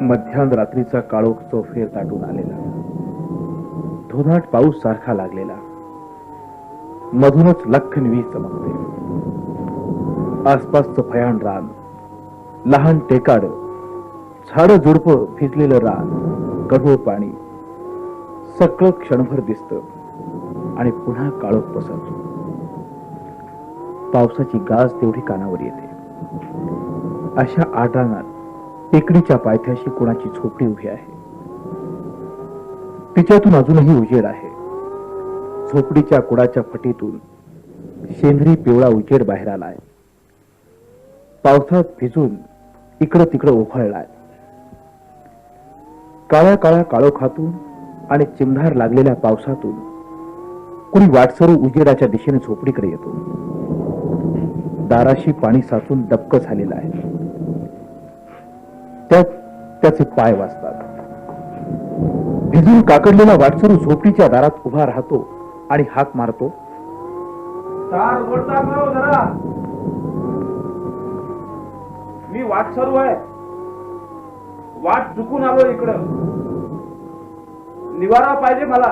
मध्यान रात्रीचा काळोख चौफेर दाटून आलेला. धोधाट पाऊस सारखा लागलेला. मधूनच लख्खन वीज चमकते. आसपासचं भयान रान लहान टेकाड झाड झुडप भिजलेलं रान गढूळ पाणी. सगळं क्षणभर दिसत आणि पुन्हा काळोख पसरतो. पावसाची गाज तेवढी कानावर येते. अशा आढळणात टेकडीच्या पायथ्याशी कोणाची झोपडी उभी आहे. तिच्यातून अजूनही उजेड आहे. झोपडीच्या कुडाच्या फटीतून शेंद्री पिवळा उजेड बाहेर आलाय. पावसात भिजून इकडं तिकडं उफाळलाय काळ्या काळ्या काळोखातून आणि चिमधार लागलेल्या पावसातून कुणी वाटसरू उजेडाच्या दिशेने झोपडीकडे येतो. दाराशी पाणी साचून डबक झालेलं आहे. त्यात त्याचे पाय वाचतात भिजून काकडलेला वाटसरू झोपडीच्या दारात उभा राहतो आणि हाक मारतो दार उघडता का हो जरा मी वाट सर्व आहे. वाट चुकून आलो इकडं. निवारा पाहिजे मला.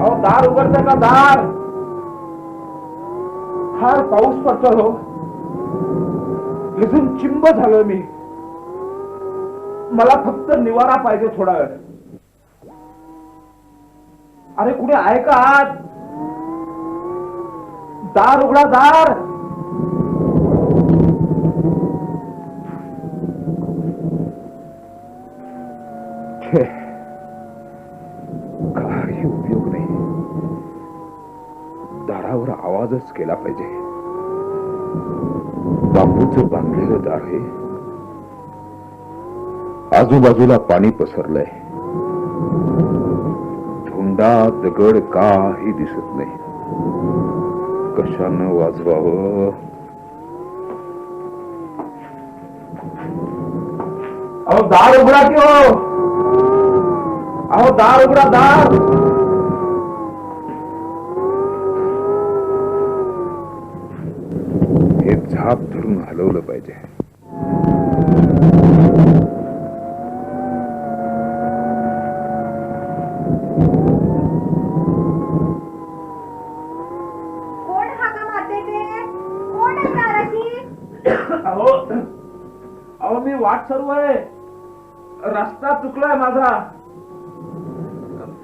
अहो दार उघडता का दार? फार पाऊस पडतो हो इथून चिंब झालो मी. मला फक्त निवारा पाहिजे थोडा वेळ. अरे कुठे आहे का आत दार उघडा दार. काही उपयोग नाही. दारावर आवाजच केला पाहिजे. बांबूच बांधलेलं दार आहे आजूबाजूला पाणी पसरलंय. धुंडा दगड काही दिसत नाही. कशानं वाजवावं. अहो दार उघडा की हो? अहो दार उघडा दार. हे झाप धरून हलवलं पाहिजे कोण हाका मारते ते कोण आहे दाराशी अहो वाट सर्व आहे. रस्ता चुकलाय माझा.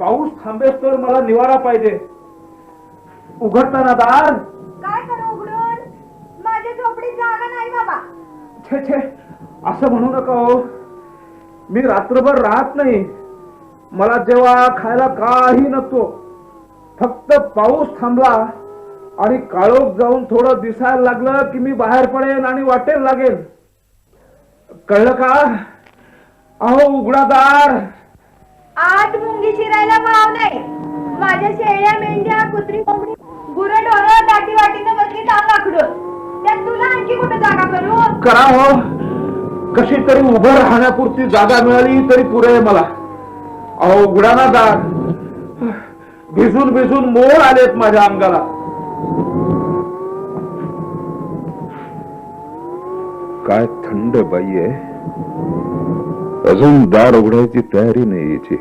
पाऊस थांबेस तर मला निवारा पाहिजे. उघडताना दार. काय करू उघडून? माझ्या झोपडीत जागा नाही बाबा. छे छे असं म्हणू नका हो. मी रात्रभर राहत नाही. मला जेव्हा खायला काही नको फक्त पाऊस थांबला आणि काळोख जाऊन थोडं दिसायला लागलं की मी बाहेर पडेन आणि वाटेल लागेल. कळलं का? अहो उघडा दार आत मुंगी शिरायला भाव नाही. माझ्या शेळ्या मेंढ्या कुत्री कोंबडी गुरं ढोरं दाटी वाटीनं बसली टांग आखडून त्यात तुला आणखी कुठं जागा करू? करा हो. कशी तरी उभं राहण्यापुरती जागा मिळाली तरी पुरे आहे मला. अहो उघडा ना दार. भिजून भिजून मोड आलेत माझ्या अंगाला. काय थंड बाई आहे? अजून दार उघडायची तयारी नाही याची.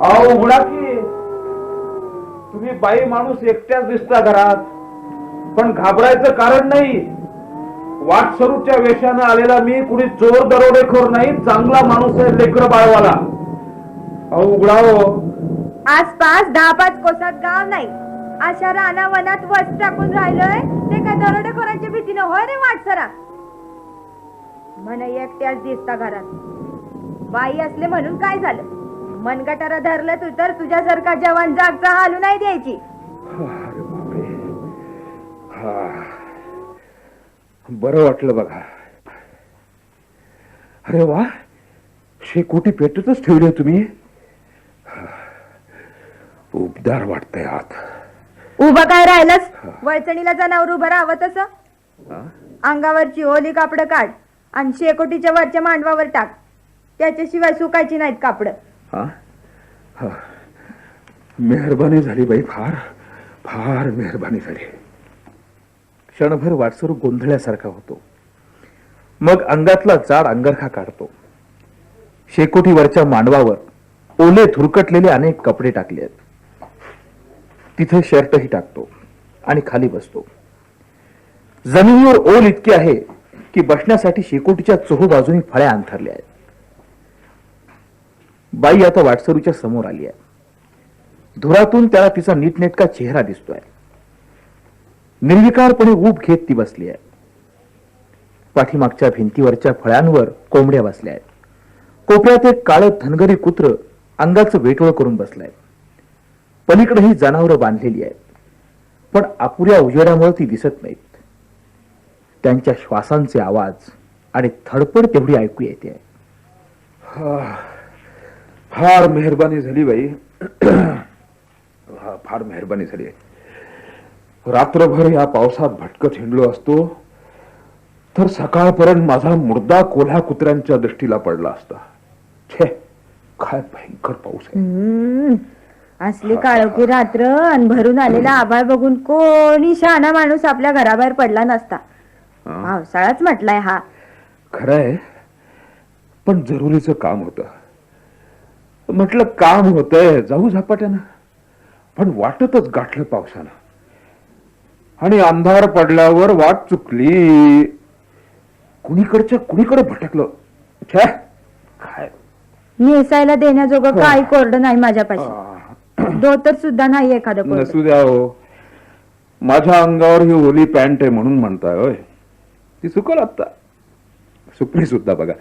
अहो उघडा की. तुम्ही बाई माणूस एकट्याच दिसता घरात. पण घाबरायचं कारण नाही. वाटसरूच्या वेशानं आलेला मी कुणी चोर दरोडेखोर नाही चांगला माणूस आहे लेकर बाळवाला. अहो उघडा हो. आसपास दहा पाच कोसात गाव नाही. अशा रानावनात वस टाकून राहिलोय. ते काय दरोडेखोरांची भीतीनं होय रे वाटसरा मन एकट्याच दिसता घरात. बाई असले म्हणून काय झालं? मनगटारा धरलं तू तर तुझ्यासारखा जवान जागचा हालू नाही द्यायची. बर बरं वाटलं बघा. अरे वा. शेकोटी पेटतच ठेवली हो तुम्ही? उबदार वाटतंय आत उभं काय राहिलंच वळचणीला जनावर उभं राहावं तसं. अंगावरची ओली कापड काढ आणि शेकोटीच्या वरच्या मांडवावर टाक. त्याच्याशिवाय सुकायची नाहीत कापड. हा? हा. मेहरबानी झाली बाई फार फार मेहरबानी झाली. क्षणभर वाटसरू गोंधळल्यासारखा होतो. मग अंगातला जाड अंगरखा काढतो. शेकोटीवरच्या मांडवावर ओले थुरकटलेले अनेक कपडे टाकले आहेत तिथे शर्टही टाकतो आणि खाली बसतो. जमिनीवर ओल इतकी आहे की बसण्यासाठी शेकोटीच्या चोहू बाजूनी फळ्या अंथरल्या आहेत. बाई आता वाटसरूच्या समोर आली आहे. धुरातून त्याला तिचा नीटनेटका चेहरा दिसतोय. निर्विकारपणे ऊब घेत ती बसली आहे. पाठीमागच्या भिंतीवरच्या फळ्यांवर कोंबड्या बसल्या आहेत. कोपऱ्यात एक काळं धनगरी कुत्र अंगाचं वेटोळ करून बसलाय पलीकडे ही जनावरं बांधलेली आहेत. पण अपुऱ्या उजेडामुळे ती दिसत नाहीत. त्यांच्या श्वासांचे आवाज आणि धडपड तेवढी ऐकू येते. फार मेहरबानी झाली बाई. हा, फार मेहरबानी झाली रात्रभर या पावसात भटकत हिंडलो असतो तर सकाळपर्यंत माझा मुर्दा कोल्हा कुत्र्यांच्या दृष्टीला पडला असता. छे काय भयंकर पाऊस आहे. असली काळोखी रात्र आणि भरून आलेला आभाळ बघून कोणी शहाणा माणूस आपल्या घराबाहेर पडला नसता. पावसाळाच म्हटलाय हा. खरंय. पण जरुरीचं काम होत. म्हटलं काम होतंय जाऊ झपाट्यानं. पण वाटतच गाठलं पावसानं. आणि अंधार पडल्यावर वाट चुकली. कुणीकडच्या कुणीकडे भटकलो. काय? नेसायला देण्याजोगं काही कोरडं नाही माझ्यापाशी. धोतर सुद्धा नाही एखादं. नसू द्या हो. माझ्या अंगावर ही ओली पॅन्ट आहे म्हणून म्हणताय होय. ती सुकल आता सुकली सुद्धा बघा.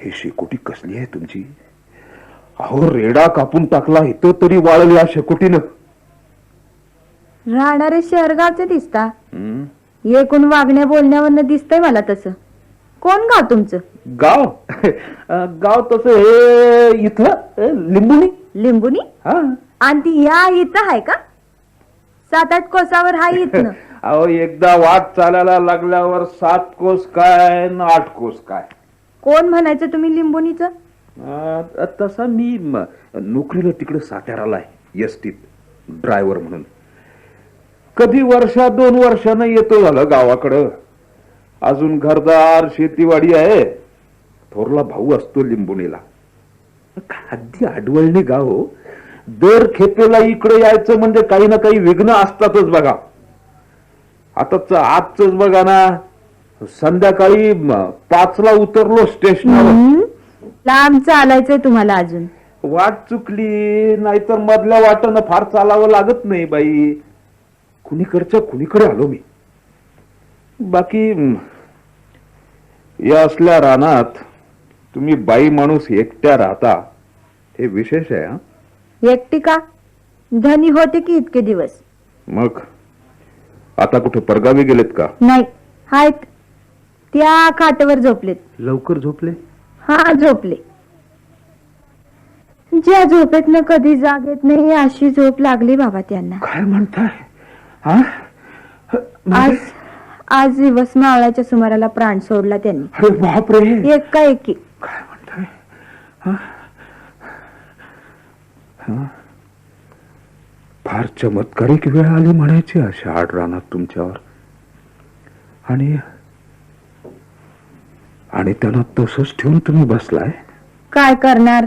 ही शेकोटी कसली आहे तुमची? अहो रेडा कापून टाकला इथं तरी वाळल या शेकोटीनं. राहणारे शहरगावचे दिसता. हं? एकूण वागण्या बोलण्यावरनं दिसतंय मला तसं. कोण गाव तुमचं? गाव? अं, गाव तसं हे इथं अं, लिंबुनी? लिंबुनी? हा. आणि ती ह्या इथं आहे का? सात आठ कोसावर हा इथनं. अहो एकदा वाट चालायला लागल्यावर सात कोस काय न आठ कोस काय? कोण म्हणायचं तुम्ही लिंबुनीचं? अं, तसा मी म- नोकरीला तिकडे साताराला आहे एसटीत ड्रायव्हर म्हणून. कधी वर्षा दोन वर्षानं येतो झालं गावाकडं. अजून घरदार शेतीवाडी आहे. थोरला भाऊ असतो लिंबुणीला. अगदी आडवळणी गाव हो. दर खेपेला इकडे यायचं म्हणजे काही ना काही विघ्न असतातच बघा. आताच आजच बघा ना संध्याकाळी पाचला उतरलो स्टेशनवर? लांब चालायचंय तुम्हाला अजून. वाट चुकली नाहीतर मधल्या वाटेनं फार चालावं लागत नाही बाई. कुणीकडच्या कुणीकडे आलो मी. बाकी या असल्या रानात तुम्ही बाई माणूस एकट्या राहता हे विशेष आहे हा? एकटी का? धनी होते की इतके दिवस? मग? आता कुठे परगावी गेलेत का? नाही. हायत. त्या खाटावर झोपलेत. लवकर झोपले? हा झोपले. ज्या झोपेतनं कधी जाग येत नाही अशी झोप लागली बाबा त्यांना. काय म्हणताय? हा? आज आज दिवस मावळाच्या सुमाराला प्राण सोडला त्यांनी. अरे बापरे! एक का एकी काय म्हणताय हा? हा? फार चमत्कारिक वेळ आली म्हणायची अशा आड रानात तुमच्यावर. आणि आणि त्यांना तसंच ठेवून तुम्ही बसलाय? काय करणार?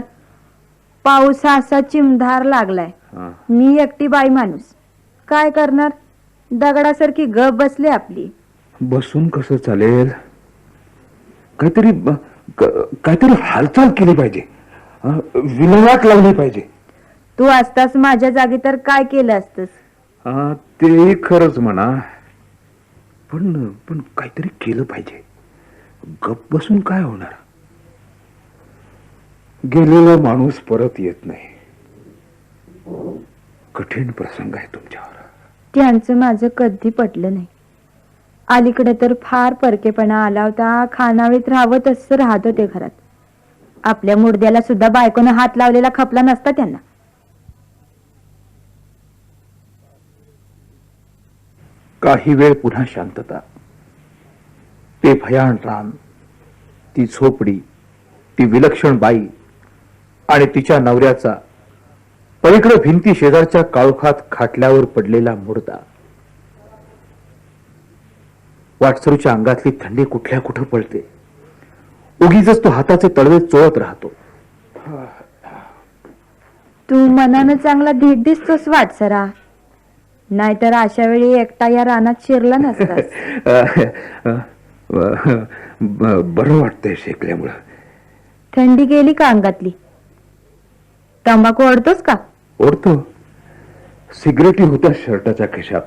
पाऊस असा चिमधार लागलाय. हा. मी एकटी बाई माणूस. काय करणार? दगडासारखी गप बसली आपली. बसून कसं चालेल? काहीतरी ब- काहीतरी हालचाल केली पाहिजे? विल्हेवाट लावली पाहिजे. तू असतास माझ्या जागी तर काय केलं असतस? तेही खरंच म्हणा. पण पण काहीतरी केलं पाहिजे. गप बसून काय होणार? गेलेला माणूस परत येत नाही. कठीण प्रसंग आहे तुमच्यावर. त्यांचं माझं कधी पटलं नाही. अलीकडे तर फार परकेपणा आला होता. खानावळीत राहतच राहत होते घरात. आपल्या मुर्द्याला सुद्धा बायकोनं हात लावलेला खपला नसता त्यांना. काही वेळ पुन्हा शांतता. ते भयान रान ती झोपडी ती विलक्षण बाई आणि तिच्या नवऱ्याचा पलीकडे भिंती शेजारच्या काळोखात खाटल्यावर पडलेला मुर्दा. वाटसरूच्या अंगातली थंडी कुठल्या कुठं पळते उगीच तो हाताचे तळवे चोळत राहतो. तू मनानं चांगला धीट दिसतोस वाटसरा. नाहीतर अशा वेळी एकटा या रानात शिरला नसतास. बरं वाटतंय शेकल्यामुळं. थंडी गेली का अंगातली? तंबाखू ओढतोस का? ओढतो. सिगरेटी होत्या शर्टाच्या खिशात.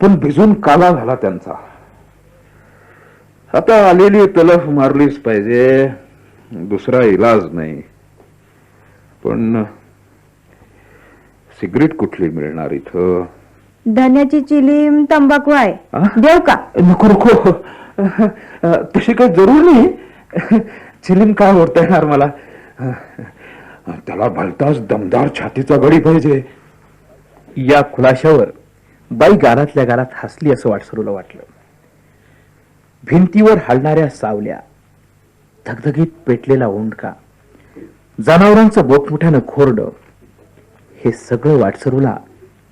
पण भिजून काला झाला त्यांचा. आता आलेली तलफ मारलीच पाहिजे. दुसरा इलाज नाही. पण सिगरेट कुठली मिळणार इथं? धन्याची चिलीम तंबाखू आहे? देऊ का? नको नको. तशी काही जरूर नाही. चिलीम काय ओढता येणार मला? त्याला भलताच दमदार छातीचा गडी पाहिजे. या खुलाशावर बाई गालातल्या गालात हसली असं वाटसरूला वाटलं. भिंतीवर हलणाऱ्या सावल्या धगधगीत पेटलेला ओंडका जनावरांचं बोटमुठ्यानं खोरड हे सगळं वाटसरूला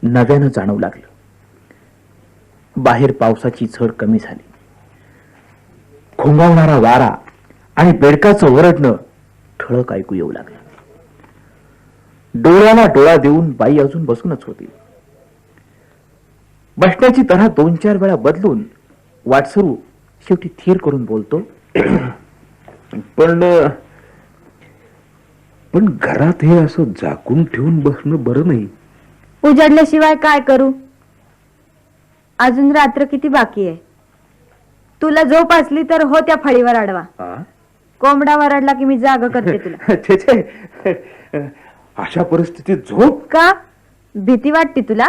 नव्यानं जाणवू लागलं. बाहेर पावसाची झड कमी झाली. खोंगावणारा वारा आणि बेडकाचं ओरडणं ठळक ऐकू येऊ लागलं. डोळ्याला डोळा देऊन बाई अजून बसूनच होती. बसण्याची तऱ्हा दोन चार वेळा बदलून वाटसरू शेवटी थीर करून बोलतो पण पण घरात हे असं झाकून ठेवून बसणं बरं नाही. उजाडल्याशिवाय काय करू? अजून रात्र किती बाकी आहे? तुला झोप असली तर हो त्या फळीवर अडवा आ? कोंबडा वरडला की मी जाग करते तुला. छे, छे. अशा परिस्थितीत झोप? का? भीती वाटते तुला?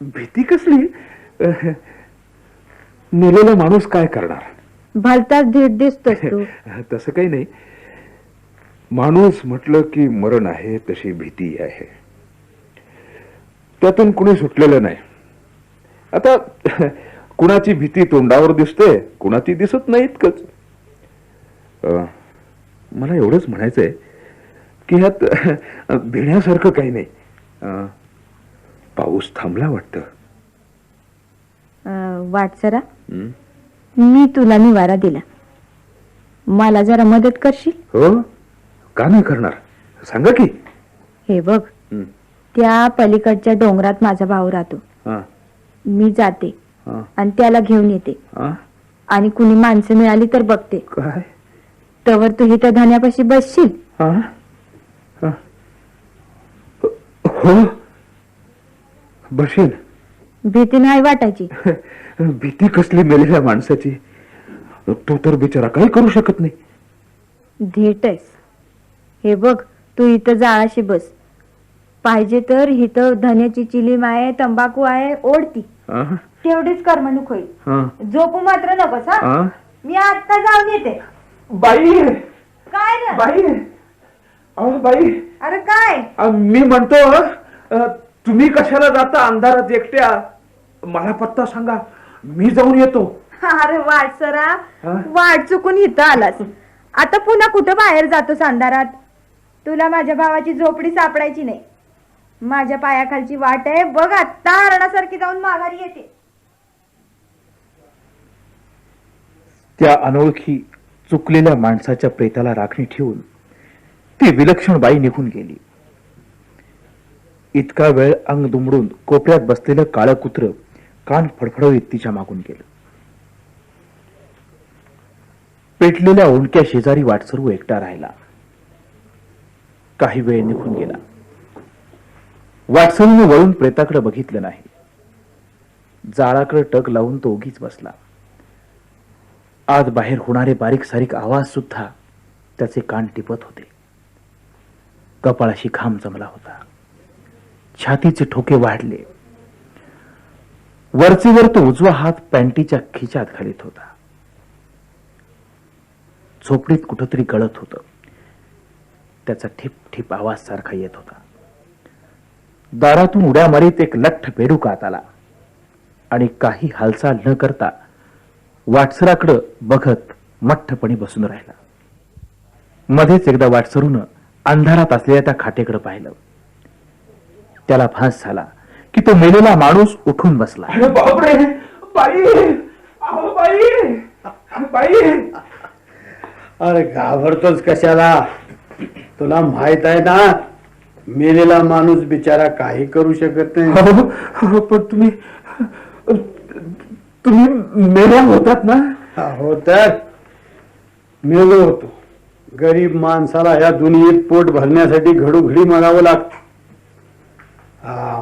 भीती कसली? अह, मेलेला माणूस काय करणार? भलताच धीट दिसतोस तू. तसं काही नाही. माणूस म्हटलं की मरण आहे तशी भीती आहे. त्यातून कुणी सुटलेलं नाही. आता कुणाची भीती तोंडावर दिसते कुणाची दिसत नाही इतकंच. अह, मला एवढंच म्हणायचंय की ह्यात भिण्यासारखं काही नाही. अह, पाऊस थांबला वाटतं. अं, वाटसरा हं? मी तुला निवारा दिला. मला जरा मदत करशील? हो? का नाही करणार? सांगा की. हे बघ त्या पलीकडच्या डोंगरात माझा भाऊ राहतो. मी जाते आणि त्याला घेऊन येते. आणि कुणी माणसं मिळाली तर बघते. काय? तवर तू इथं धान्यापाशी बसशील. हा? बसेल भीती नाही वाटायची. भीती कसली मेलेल्या माणसाची? तो तर बिचारा काही करू शकत नाही. धीट हे बघ तू इथं जाळाशी बस. पाहिजे तर इथं धन्याची चिलीम आहे तंबाखू आहे ओढती. तेवढीच करमणूक होईल. झोपू मात्र नकोस हा? हा. मी आता जाऊन येते. बाई! काय? बाई! बाई! अरे काय? मी म्हणतो तुम्ही कशाला जाता? अंधारात एकट्या? मला पत्ता सांगा. मी जाऊन येतो. अरे वाटसरा हा? वाट चुकून इथं आलास. आता पुन्हा कुठं बाहेर जातोस अंधारात? तुला माझ्या भावाची झोपडी सापडायची नाही. माझ्या पायाखालची वाट आहे. बघ आत्ता हरणासारखी जाऊन माघारी येते. त्या अनोळखी चुकलेल्या माणसाच्या प्रेताला राखणी ठेवून ती विलक्षण बाई निघून गेली. इतका वेळ अंग दुमडून कोपऱ्यात बसलेलं काळं कुत्र कान फडफडवीत तिच्या मागून गेलं. पेटलेल्या ओंडक्या शेजारी वाटसरू एकटा राहिला. काही वेळ निघून गेला. वाटसरूने वळून प्रेताकडे बघितलं नाही. जाळाकडे टक लावून तो उगीच बसला. आज बाहेर होणारे बारीक सारीक आवाज सुद्धा त्याचे कान टिपत होते. कपाळाशी घाम जमला होता. छातीचे ठोके वाढले. वरचीवर तो उजवा हात पॅन्टीच्या खिच्यात घालीत होता. झोपडीत कुठंतरी गळत होत. त्याचा ठिप ठिप आवाज सारखा येत होता. दारातून उड्या मारीत एक लठ्ठ बेडूक आत आला. आणि काही हालचाल न करता वाटसराकडं बघत मठ्ठपणे बसून राहिला. मध्येच एकदा वाटसरूनं अंधारात असलेल्या त्या खाटेकडे पाहिलं. त्याला भास झाला की तो मेलेला माणूस उठून बसला. अरे बापरे! बाई! अहो बाई! बाई! अरे घाबरतोच कशाला? तुला माहीत आहे ना मेलेला माणूस बिचारा काही करू शकत नाही. पण तुम्ही तुम्ही मेल्या होतात ना? हो तर. मेलो होतो. गरीब माणसाला या दुनियेत पोट भरण्यासाठी घडोघडी मागावं लागतं.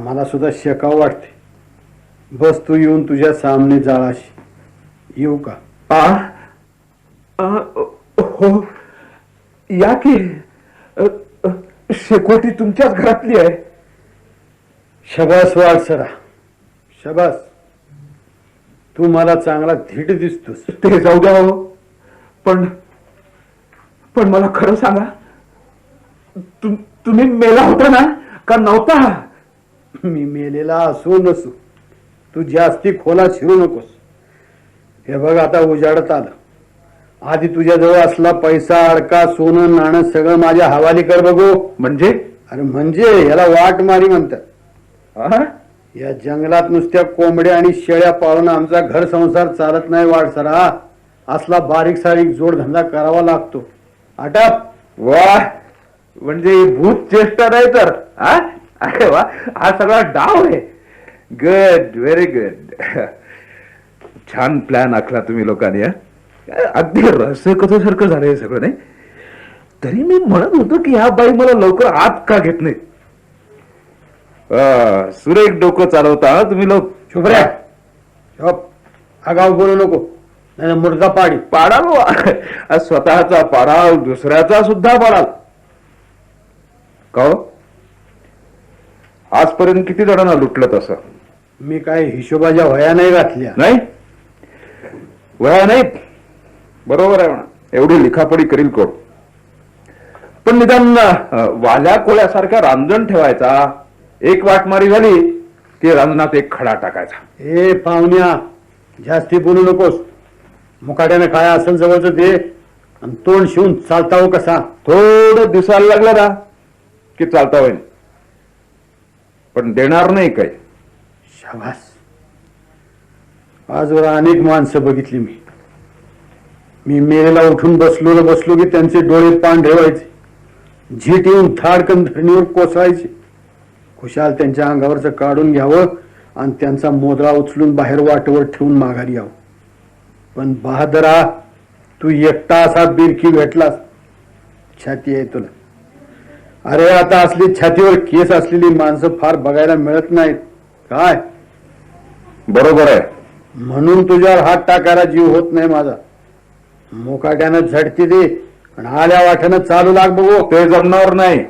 मला सुद्धा शेकावं वाटते. बस तू येऊन तुझ्या सामने जाळाशी. येऊ का? आ? आ, हो. या की. शेकोटी तुमच्याच घरातली आहे. शबास वाडसरा शबास तू मला चांगला धीट दिसतोस. ते जाऊ द्या हो. पण पण मला खरं सांगा. तुम- तुम्ही मेला होता ना? का नव्हता? मी मेलेला असो नसो तू जास्ती खोला शिरू नकोस. हे बघ आता उजाडत आलं. आधी तुझ्याजवळ असला पैसा अडका सोनं नाणं सगळं माझ्या हवाली कर बघू. म्हणजे? अरे म्हणजे याला वाट मारी म्हणतात? या जंगलात नुसत्या कोंबड्या आणि शेळ्या पाळून आमचा घर संसार चालत नाही वाटसरा असला बारीक सारीक जोडधंदा करावा लागतो. आटाप. वा! म्हणजे ही भूत चेष्टा नाही तर आ? अरे वा हा सगळा डाव आहे. गुड व्हेरी गुड छान प्लॅन आखला तुम्ही लोकांनी? अगदी रहस्य कथेसारखं झालंय हे सगळं नाही? तरी मी म्हणत होतो की ह्या बाई मला लवकर आत का घेत नाही? सुरेख डोकं चालवता तुम्ही लोक? चुप आगाव बोलू नको नाही मुर्गा पाडी. पाडाल स्वतःचा पाडाल दुसऱ्याचा सुद्धा पाडाल. का हो? आजपर्यंत किती जणांना लुटलं तसं? मी काय हिशोबाच्या वया नाही घातल्या. नाही? वया नाहीत. बरोबर आहे म्हणा. एवढी लिखापडी करील कोण? पण निदान वाल्या कोळ्यासारख्या रांजण ठेवायचा. एक वाटमारी झाली की रांजणात एक खडा टाकायचा. ए पाहुण्या जास्ती बोलू नकोस. मुकाट्यानं काय असेल जवळच दे आणि तोंड शिवून चालता हो कसा? थोडं दिसायला लागलं ना की चालता होईल पण देणार नाही काही. शाबास. आजवर अनेक माणसं बघितली मी. मी मेलेला उठून बसलो बसलो की त्यांचे डोळे पान ठेवायचे झीट येऊन थाडकन धरणीवर कोसळायचे. खुशाल त्यांच्या अंगावरचं काढून घ्यावं आणि त्यांचा मोदळा उचलून बाहेर वाटवर ठेवून माघारी यावं. पण बहादरा तू एकटा असा बिरकी भेटलास. छाती आहे तुला. अरे आता असली छातीवर केस असलेली माणसं फार बघायला मिळत नाहीत. काय? बरोबर आहे. म्हणून तुझ्यावर हात टाकायला जीव होत नाही माझा. मुकाट्यानं झडती दे आणि आल्या वाट्यानं चालू लाग बघू. ते जमणार नाही.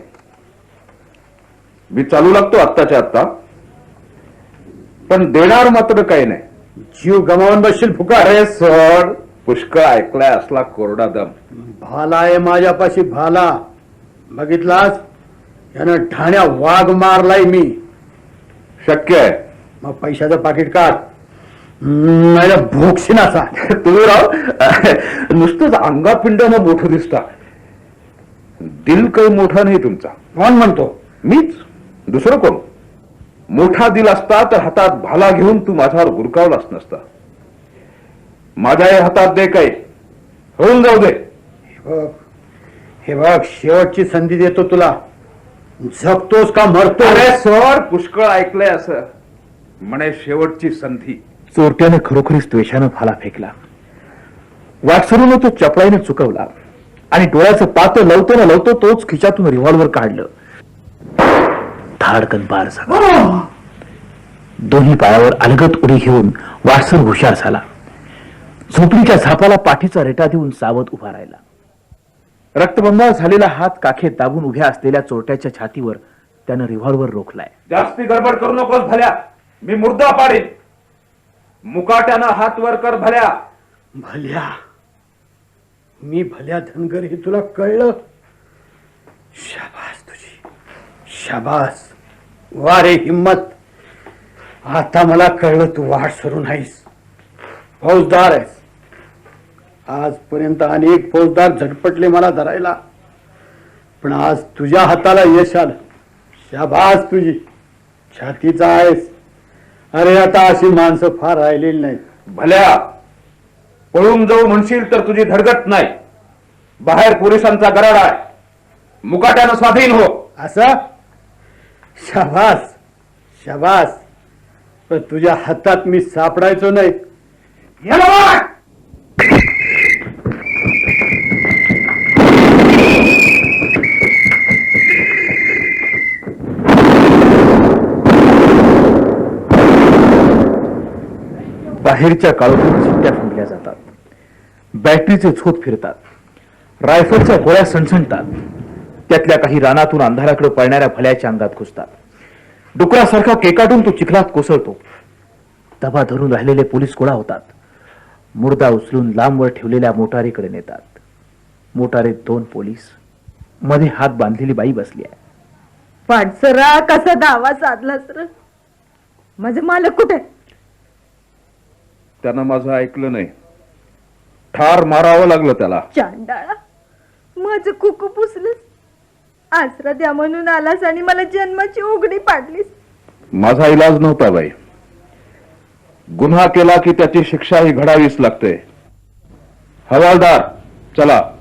मी चालू लागतो आत्ताच्या आत्ता. पण देणार मात्र काही नाही. जीव गमावून बसशील फुका अरे सर पुष्कळ ऐकलाय असला कोरडा दम. भाला आहे माझ्यापाशी भाला. बघितलास? यानं ठाण्या वाघ मारलाय मी. शक्य आहे. मग पैशाचं पाकिट काढ. नाही असा. तुम्ही राव नुसतंच अंगापिंडानं मोठं दिसता. दिल काही मोठा नाही तुमचा. कोण म्हणतो? मीच. दुसरं कोण? मोठा दिल असता तर हातात भाला घेऊन तू माझ्यावर गुरकावलाच नसता. माझ्याही हातात दे काही. होऊन जाऊ दे. हे बघ हे शेवटची संधी देतो तुला. जगतोस का मरतो अरे सर पुष्कळ ऐकलंय असं. म्हणे शेवटची संधी. चोरट्याने खरोखरीच द्वेषानं भाला फेकला. वाटसरूनं तो चपळाईने चुकवला. आणि डोळ्याचं पात लवतो ना लवतो तोच खिशातून रिव्हॉल्वर काढलं. धाडकन बार झाला. दोन्ही पायावर अलगत उडी घेऊन वाटसर हुशार झाला. झोपडीच्या झापाला पाठीचा रेटा देऊन सावध उभा राहिला. रक्तबंबाळ झालेला हात काखेत दाबून उभ्या असलेल्या चोरट्याच्या छातीवर त्यानं रिव्हॉल्वर रोखलाय. जास्ती गडबड करू नकोस भल्या. मी मुर्दा पाडीन. मुकाट्यानं हात वर कर भल्या. भल्या मी भल्या धनगर हे तुला कळलं? शाबास तुझी. शाबास. वा रे हिम्मत. आता मला कळलं तू वाट सरू नाहीस फौजदार आहेस. आजपर्यंत अनेक फौजदार झटपटले मला धरायला. पण आज तुझ्या हाताला यश आलं. शाबास तुझी. छातीचा आहेस. अरे आता अशी माणसं फार राहिलेली नाहीत. भल्या पळून जाऊ म्हणशील तर तुझी धडगत नाही. बाहेर पोलिसांचा गराड आहे. मुकाट्यानं स्वाधीन हो. असं? शाबास. शाबास. पण तुझ्या हातात मी सापडायचो नाही. बाहेरच्या काळोखात सुट्ट्या फुंकल्या जातात. बॅटरीचे झोत फिरतात. रायफलच्या गोळ्या सणसणतात. त्यातल्या काही रानातून अंधाराकडे पळणाऱ्या भल्याच्या अंगात घुसतात. डुकरासारखा केकाटून तो चिखलात कोसळतो. दबा धरून राहिलेले पोलीस गोळा होतात. मुर्दा उचलून लांबवर ठेवलेल्या मोटारीकडे नेतात. मोटारीत दोन पोलीस. मध्ये हात बांधलेली बाई बसली आहे. पाटसरा कसा दावा साधलास सर माझे मालक कुठे? त्यानं माझं ऐकलं नाही. ठार मारावं लागलं त्याला. चांडाळा माझं कुकू पुसलंस. आसरा द्या म्हणून आलास आणि मला जन्माची उघडी पाडलीस. माझा इलाज नव्हता बाई. गुन्हा केला की त्याची शिक्षा ही घडावीच लागते. हवालदार चला.